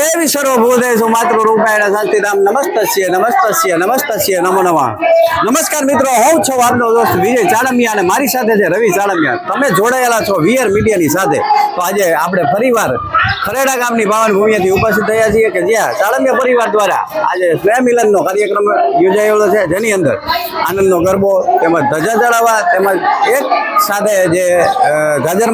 દેવી સર્વભૂતેષુ માતૃરૂપેણ સંસ્થિતામ નમસ્તસ્ય નમસ્તસ્ય નમસ્તસ્ય, નમો નમઃ. નમસ્કાર મિત્રો, હું છો આપનો દોસ્ત વિજય ચાણમિયા અને મારી સાથે છે રવિ ચાણમિયા તમે જોડાયેલા છો વીઆર મીડિયાની સાથે. તો આજે આપણે ફરીવાર ખરેડા ગામની પાવન ભૂમિએથી ઉપસ્થિત થયા છીએ કે જ્યાં ચાણમિયા પરિવાર દ્વારા આજે સ્નેહ મિલનનો કાર્યક્રમ યોજાયેલો છે. જેની અંદર આનંદનો ગરબો તેમજ ધજા ચડાવવા તેમજ એક સાથે જે અ,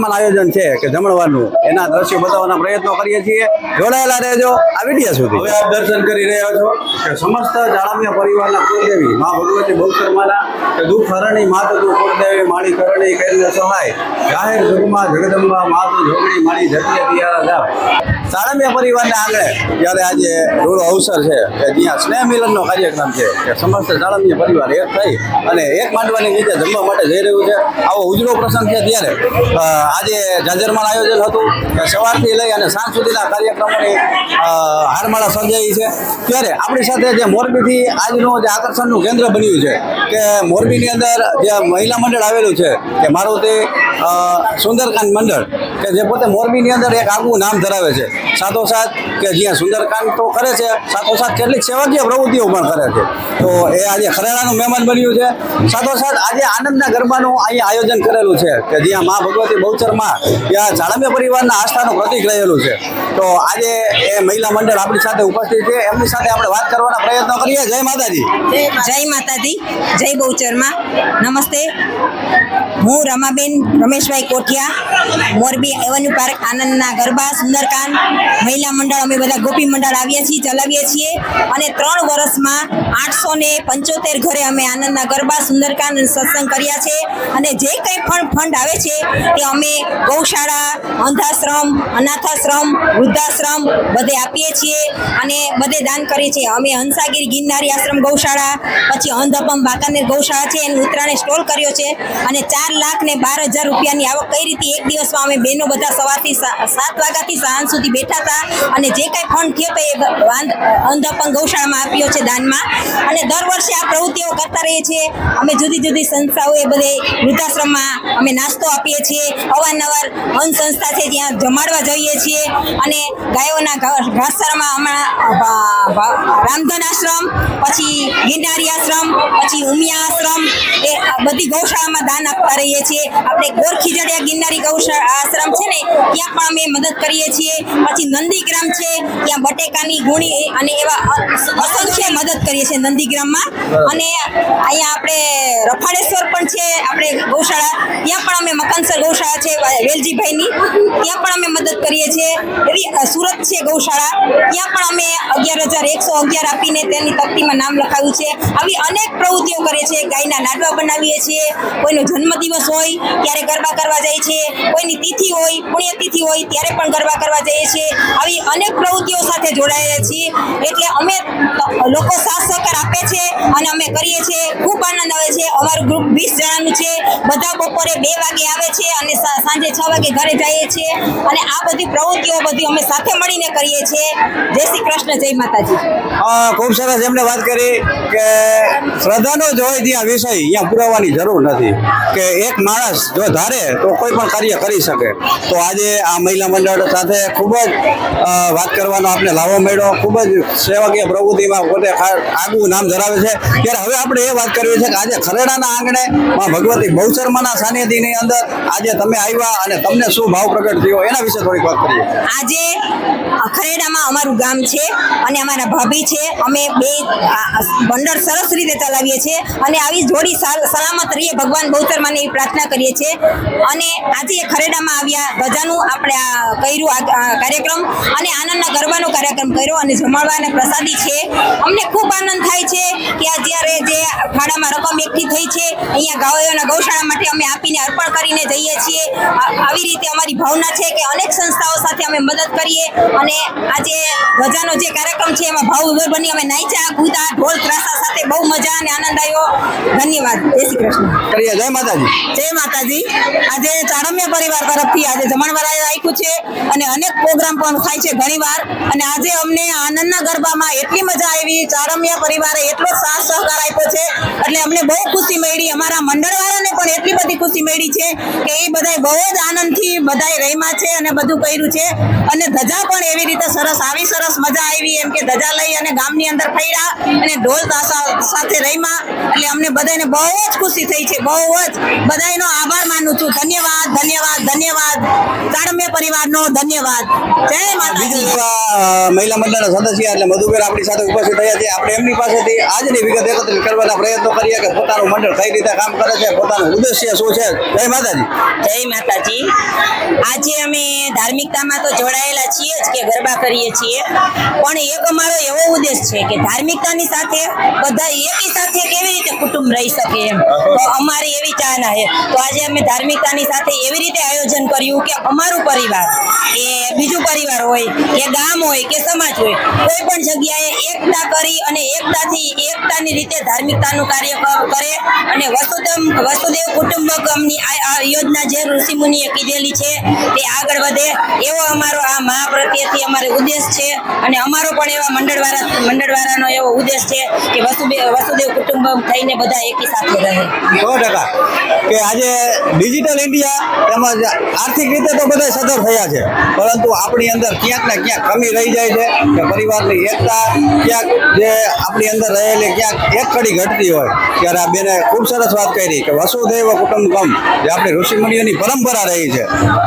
આયોજન છે કે જમણવારનું એના દ્રશ્યો બતાવવાના પ્રયત્નો કરીએ છીએ. જોડાયેલા રહેજો આ વીડિયો સુધી. હવે આપ દર્શન કરી રહ્યા છો કે સમસ્ત જાળમ્ય પરિવારના કુળદેવી મા ભગવતી બહુચરમાના કે દુઃખ હરણી માતા તું કુળદેવી માળી કરણી કરીને સહાય. જાહેર જગમાં જગદંબા માતુ જોગણી માળી જતીય તિયારા જાવ સાળમિયા પરિવારના આંગણે જ્યારે આજે રૂડો અવસર છે કે જ્યાં સ્નેહ મિલનનો કાર્યક્રમ છે કે સમસ્ત સાળમિયા પરિવાર એક થઈ અને એક માંડવાની નીચે જમવા માટે જઈ રહ્યું છે. આવો ઉજળો પ્રસંગ છે ત્યારે આજે ઝાંઝરમાળ આયોજન હતું કે સવારથી લઈ અને સાંજ સુધીના કાર્યક્રમોની હારમાળા સર્જાઈ છે. ત્યારે આપણી સાથે જે મોરબીથી આજનું જે આકર્ષણનું કેન્દ્ર બન્યું છે કે મોરબીની અંદર જે મહિલા મંડળ આવેલું છે કે મારુતિ સુંદરકાંડ મંડળ, કે જે પોતે મોરબીની અંદર એક આગવું નામ ધરાવે છે. સાથોસાથ કે જ્યાં સુંદરકાંડ તો કરે છે, સાથોસાથ કેટલીક સેવાકીય પ્રવૃત્તિઓ પણ કરે છે. તો એ આજે ખરેડાનું મહેમાન બન્યું છે. સાથોસાથ આજે આનંદના ગરબાનું અહીંયા આયોજન કરેલું છે, કે જ્યાં મા ભગવતી બહુચરમાં ત્યાં જાળમ્ય પરિવારના આસ્થાનું પ્રતિક રહેલું છે. તો આજે એ મહિલા મંડળ આપણી સાથે ઉપસ્થિત છે. એમની સાથે આપણે વાત કરવાના પ્રયત્નો કરીએ. જય માતાજી. જય માતાજી. જય બહુચરમાં. નમસ્તે. હું રમાબેન રમેશભાઈ કોઠિયા, મોરબી એવન્યુ પાર્ક આનંદના ગરબા, સુંદરકાંડ, મહિલા મંડળ, અમે બધા ગોપી મંડળ આવીએ છીએ, ચલાવીએ છીએ. અને ત્રણ વર્ષમાં આઠસો ને પંચોતેર ઘરે અમે આનંદના ગરબા, સુંદરકાંડ સત્સંગ કર્યા છે. અને જે કંઈ પણ ફંડ આવે છે તે અમે ગૌશાળા, અંધાશ્રમ, અનાથાશ્રમ, વૃદ્ધાશ્રમ બધે આપીએ છીએ અને બધે દાન કરીએ છીએ. અમે હંસાગીરી ગિરનારી આશ્રમ ગૌશાળા, પછી અંધપમ બાકાનેર ગૌશાળા છે, એનું ઉત્તરાયણે સ્ટોલ કર્યો છે. અને ચાર લાખ ને બાર હજાર રૂપિયાની આવક કઈ રીતે એક દિવસમાં અમે બહેનો બધા સવારથી સાત વાગ્યાથી સાંજ સુધી બેઠા હતા અને જે કાંઈ ફંડ થયો તો એ અંધપંગ ગૌશાળામાં આપ્યો છે દાનમાં. અને દર વર્ષે આ પ્રવૃત્તિઓ કરતા રહીએ છીએ. અમે જુદી જુદી સંસ્થાઓએ બધે વૃદ્ધાશ્રમમાં અમે નાસ્તો આપીએ છીએ. અવારનવાર અન્ન સંસ્થા છે ત્યાં જમાડવા જઈએ છીએ. અને ગાયોના ઘાસચારામાં હમણાં રામધન આશ્રમ, પછી ગિરનારી આશ્રમ, પછી ઉમિયા આશ્રમ, એ બધી ગૌશાળામાં દાન આપતા રહીએ છીએ. આપણે ગોરખીજડિયા ગિરનારી ગૌશાળા આશ્રમ છે ને, ત્યાં પણ અમે મદદ કરીએ છીએ. પછી નંદીગ્રામ છે, ત્યાં બટેકાની ગુણી અને એવા અસંખ્ય મદદ કરીએ છીએ નંદીગ્રામમાં અને અહીંયા આપણે રફાળેશ્વર પણ છે, આપણે ગૌશાળા. ત્યાં પણ અમે મકાનસર ગૌશાળા છે વેલજીભાઈની. ત્યાં પણ અમે મદદ કરીએ છીએ. એવી સુરત છે ગૌશાળા. ત્યાં પણ અમે અગિયાર હજાર એકસો અગિયાર આપીને તેની તકતીમાં નામ લખાવ્યું છે. આવી અનેક પ્રવૃત્તિઓ કરે છે ગાયના લાડવા બનાવીએ છીએ. કોઈનો જન્મદિવસ હોય, ત્યારે ગરબા કરવા જાય છે. કોઈની તિથિ હોય, પુણ્યતિથિ હોય, ત્યારે પણ ગરબા કરવા જઈએ છીએ. આવી અનેક પ્રવૃત્તિઓ સાથે જોડાયેલા છીએ. એટલે અમે લોકો સાથ સહકાર આપે છે અને અમે કરીએ છીએ. ખૂબ આનંદ આવે છે. અમારું ગ્રુપ વીસ જણાનું છે. બધા બપોરે બે વાગે આવે છે અને સાંજે છ વાગે ઘરે જઈએ છીએ. અને આ બધી પ્રવૃત્તિઓ બધી અમે સાથે મળીને કરીએ છીએ. જય શ્રી કૃષ્ણ, જય માતાજી. ખૂબ સરસ એમણે વાત કરી કે શ્રદ્ધાનો જ હોય ત્યાં વિષય અહીંયા પુરાવાની જરૂર નથી. કે એક માણસ જો ધારે તો કોઈ પણ કાર્ય કરી શકે. તો આજે આ મહિલા મંડળ સાથે ખૂબ જ વાત કરવાનો આપણે લાવો મળ્યો. ખૂબ જ સેવાકીય પ્રવૃત્તિમાં પોતે આગવું નામ ધરાવે છે. ત્યારે હવે આપણે એ વાત કરવી છે કે આજે ખરેડાના આંગણે માં ભગવતી બહુચર્માના સાનિધ્યની અંદર આજે તમે આવ્યા અને તમને શું ભાવ પ્રગટ થયો એના વિશે થોડીક વાત કરીએ. આજે ખરેડામાં અમારું ગામ છે અને અમારા ભાભી છે. અમે બે મંડળ સરસ રીતે ચલાવીએ છીએ અને આવી જોડી સાલ- સલામત રહીએ ભગવાન બહુચર માને એવી પ્રાર્થના કરીએ છીએ. અને આજે ખરેડામાં આવ્યા ગજાનું આપણે આ કર્યું આ કાર્યક્રમ અને આનંદના ગરબાનો કાર્યક્રમ કર્યો અને જમાડવા અને પ્રસાદી છે. અમને ખૂબ આનંદ થાય છે કે આ જ્યારે જે ફાળામાં રકમ એકઠી થઈ છે, અહીંયા ગાયોના ગૌશાળા માટે અમે આપીને અર્પણ કરીને જઈએ છીએ. આવી રીતે અમારી ભાવના છે કે અનેક સંસ્થાઓ સાથે અમે મદદ કરીએ અને આજે ગજાનો જે કાર્યક્રમ છે એમાં ભાવ ઉભર બની અમે નાચ્યા કૂદા ઢોલ, ત્રાસા સાથે બહુ મજા અને આનંદ આવ્યો. ધન્યવાદ. જય શ્રી કૃષ્ણ. જય માતાજી. માતાજી. આજે ચાણમ્ય પરિવાર તરફથી આજે જમણવાર રાખ્યું છે અને અનેક પ્રોગ્રામ પણ થાય છે ઘણીવાર. અને આજે અમને આનંદના ગરબામાં એટલી મજા આવી ચારમ્ય પરિવારે એટલો સાથ સહકાર આપ્યો છે. એટલે અમને બહુ ખુશી મળી, અમારા મંડળવાળાને પણ એટલી બધી ખુશી મળી છે કે એ બધાય બહુ જ આનંદથી બધાય રહીમાં છે અને બધું કર્યું છે. અને ધજા પણ એવી રીતે સરસ, આવી સરસ મજા આવી એમ કે ધજા લઈ અને ગામની અંદર ફર્યા અને ઢોલ તાસા સાથે રહીમાં એટલે અમને બધાને બહુ જ ખુશી થઈ છે, બહુ જ. બધાયનો આભાર માનું છું. ધન્યવાદ ધન્યવાદ ધન્યવાદ. ચાણમ્ય પરિવારનો ધન્યવાદ. જય માતાજી. મહિલા મંડળના સદસ્ય એટલે મધુબેન આપણી સાથે ઉપસ્થિત થયા છે. આપણે એમની પાસેથી આજની વિગત એકત્રિત કરવાના પ્રયત્નો કરીએ કે પોતાનું મંડળ કઈ રીતે કામ કરે છે પોતાનું ઉદ્દેશ્ય શું છે. જય માતાજી. જય માતાજી. આજે અમે ધાર્મિકતામાં તો જોડાયેલા છીએ જ કે ગરબા કરીએ છીએ. પણ એક અમારો એવો ઉદ્દેશ છે કે ધાર્મિકતાની સાથે બધા એકી સાથે કેવી રીતે કુટુંબ રહી શકે એમ. તો અમારી એવી ચાહના છે. તો આજે અમે ધાર્મિકતાની સાથે એવી રીતે આયોજન કર્યું કે અમારું પરિવાર, કે બીજું પરિવાર હોય, કે ગામ હોય, કે સમાજ હોય, કોઈ પણ જગ્યાએ એકતા કરી અને એકતાથી એકતાની રીતે ધાર્મિકતાનું કાર્ય કરે અને વસુદેવ વસુદેવ કુટુંબકમની આ યોજના જે ઋષિમુનિએ કીધેલી છે, તે આગળ વધે. એવો અમારો આ મહા પ્રત્યેથી અમારો ઉદ્દેશ છે અને અમારો પણ એવા મંડળવાળા, મંડળવાળાનો એવો ઉદ્દેશ છે કે વસુદેવ વસુદેવ કુટુંબમ થઈને બધા એકી સાથે રહે. સો ટકા. કે આજે ડિજિટલ ઇન્ડિયા તેમજ આર્થિક રીતે તો બધા સધર થયા છે. પરંતુ આપણી અંદર ક્યાંક ને ક્યાંક કમી રહી જાય છે કે પરિવારની એકતા, ક્યાંક જે આપણી અંદર રહેલી ક્યાંક એક કડી ઘટતી હોય. ત્યારે આ બેને ખૂબ સરસ વાત કરી કે વસુદેવ કુટુંબકમ, જે આપણી ઋષિમુનિઓની પરંપરા રહી છે.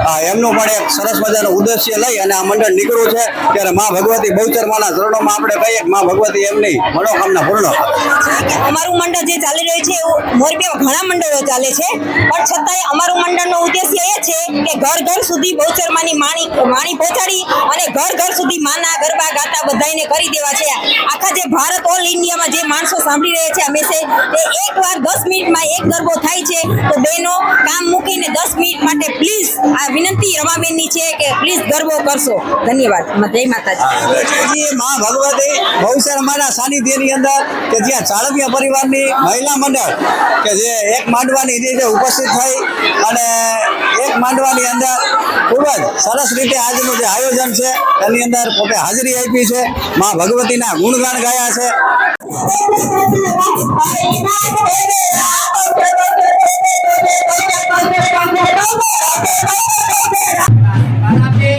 આ એમનું પણ એક સરસ મજાનો ઉદ્દેશ્ય લઈ અને આ મંડળ નીકળ્યું છે. ત્યારે મા ભગવતી બહુચરમાના ચરણોમાં આપણે કહીએ કે મા ભગવતી એમની મનોકામના પૂર્ણ અમારું મંડળ જે ચાલી રહ્યું છે, એવું મોરબીમાં ઘણા મંડળો ચાલે છે. પણ છતાંય અમારું મંડળનો ઉદ્દેશ્ય એ છે કે ઘર ઘર સુધી બહુચરમાની માણી વાણી પહોંચાડી અને ઘર ઘર સુધી માના, ગરબા, ગાતા બધાને કરી દેવા છે. આખા જે ભારત ઓલ ઇન્ડિયામાં જે માણસો સાંભળી રહ્યા છે, અમે તે એકવાર દસ મિનિટમાં એક ગરબો થાય છે, તો બહેનો કામ મૂકીને દસ મિનિટ માટે પ્લીઝ આ વિનંતી રમાબેનની છે કે પ્લીઝ ગરબો કરશો. ધન્યવાદ. જય માતાજી. મા ભગવતી બહુસર સાનિધ્યની અંદર કે જ્યાં ચાળમિયા પરિવારની મહિલા મંડળ કે જે એક માંડવાની રીતે ઉપસ્થિત થઈ અને એક માંડવાની અંદર ખૂબ જ સરસ રીતે આજનું જે આયોજન છે એની અંદર પોતે હાજરી આપી છે. મા ભગવતીના ગુણગાન ગાયા છે. Panapi,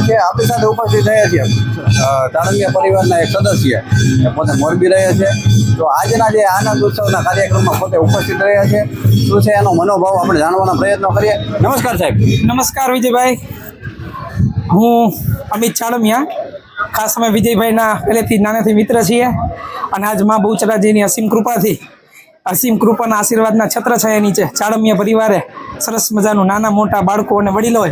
છે આપણી સાથે ઉપસ્થિત થયા છીએ અ, પરિવારના એક સદસ્ય પોતે મોરબી રહે છે. તો આજના જે આનંદ ઉત્સવના કાર્યક્રમમાં પોતે ઉપસ્થિત રહ્યા છે. શું છે એનો મનોભાવ આપણે જાણવાનો પ્રયત્ન કરીએ. નમસ્કાર સાહેબ. નમસ્કાર વિજયભાઈ. હું અમિત ચાળમિયા ખાસ અમે વિજયભાઈના પહેલેથી નાનેથી મિત્ર છીએ અને આજ મા બહુચરાજીની અસીમ કૃપાથી અસીમ કૃપાના આશીર્વાદના છત્ર છાયા નીચે ચાળમ્ય પરિવારે સરસ મજાનું નાના મોટા બાળકો અને વડીલોએ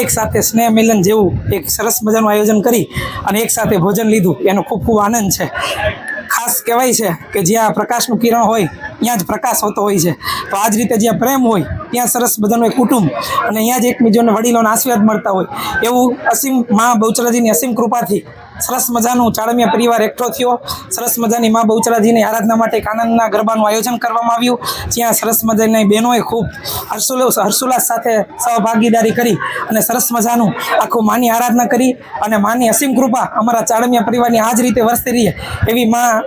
એક સાથે સ્નેહ મિલન જેવું એક સરસ મજાનું આયોજન કરી અને એક સાથે ભોજન લીધું. એનો ખૂબ ખૂબ આનંદ છે. ખાસ કહેવાય છે કે જ્યાં પ્રકાશનું કિરણ હોય, ત્યાં જ પ્રકાશ હોતો હોય છે. તો આ જ રીતે જ્યાં પ્રેમ હોય, ત્યાં સરસ બધાનું કુટુંબ અને અહીંયા જ એકબીજાને વડીલોના આશીર્વાદ મળતા હોય. એવું અસીમ મા બહુચરાજીની અસીમ કૃપાથી સરસ મજાનું ચાળમિયા પરિવાર એકઠો થયો. સરસ મજાની મા બહુચરાજીની આરાધના માટે એક આનંદના ગરબાનું આયોજન કરવામાં આવ્યું. જ્યાં સરસ મજાની બહેનોએ ખૂબ હર્ષોલ્લાસ હર્ષોલ્લાસ સાથે સહભાગીદારી કરી અને સરસ મજાનું આખું માની આરાધના કરી અને માની અસીમ કૃપા અમારા ચાળમિયા પરિવારની આ જ રીતે વરસતી રહીએ એવી મા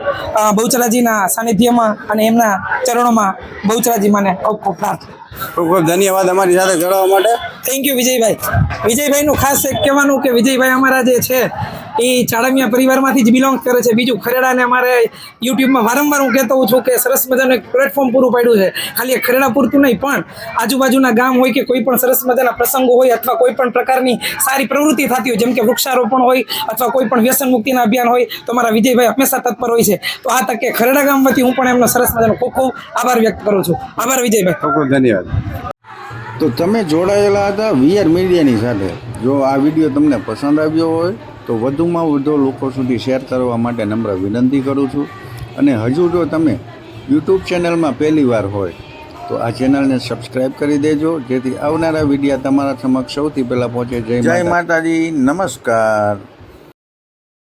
બહુચરાજીના સાનિધ્યમાં અને એમના ચરણોમાં બહુચરાજી માને ખૂબ ખૂબ પ્રાર્થના. ખૂબ ખૂબ ધન્યવાદ અમારી સાથે જોડાવા માટે. Thank you Vijaybhai. વિજયભાઈનું ખાસ એક કહેવાનું કે વિજયભાઈ અમારા જે છે એ ચાળમિયા પરિવારમાંથી જ બિલોંગ કરે છે. બીજું ખરેડાને અમારે યુટ્યુબમાં વારંવાર હું કહેતો છું કે સરસ મજાનું એક પ્લેટફોર્મ પૂરું પાડ્યું છે. ખાલી ખરેડા પૂરતું નહીં, પણ આજુબાજુના ગામ હોય કે કોઈ પણ સરસ મજાના પ્રસંગો હોય અથવા કોઈ પણ પ્રકારની સારી પ્રવૃત્તિ થતી હોય, જેમ કે વૃક્ષારોપણ હોય અથવા કોઈ પણ વ્યસન મુક્તિના અભિયાન હોય તો અમારા વિજયભાઈ હંમેશા તત્પર હોય છે. તો આ તકે ખરેડા ગામ વતી હું પણ એમનો સરસ મજાનો ખૂબ ખૂબ આભાર વ્યક્ત કરું છું. આભાર વિજયભાઈ. ખૂબ ખૂબ ધન્યવાદ. તો તમે જોડાયેલા હતા વીઆર મીડિયાની સાથે. જો આ વીડિયો તમને પસંદ આવ્યો હોય તો વધુમાં વધુ લોકો સુધી શેર કરવા માટે નમ્ર વિનંતી કરું છું. અને હજુ જો તમે યુટ્યુબ ચેનલમાં પહેલી વાર હોય તો આ ચેનલને સબસ્ક્રાઈબ કરી દેજો જેથી આવનારા વિડીયા તમારા સમક્ષ સૌથી પહેલાં પહોંચે. જય જય માતાજી. નમસ્કાર.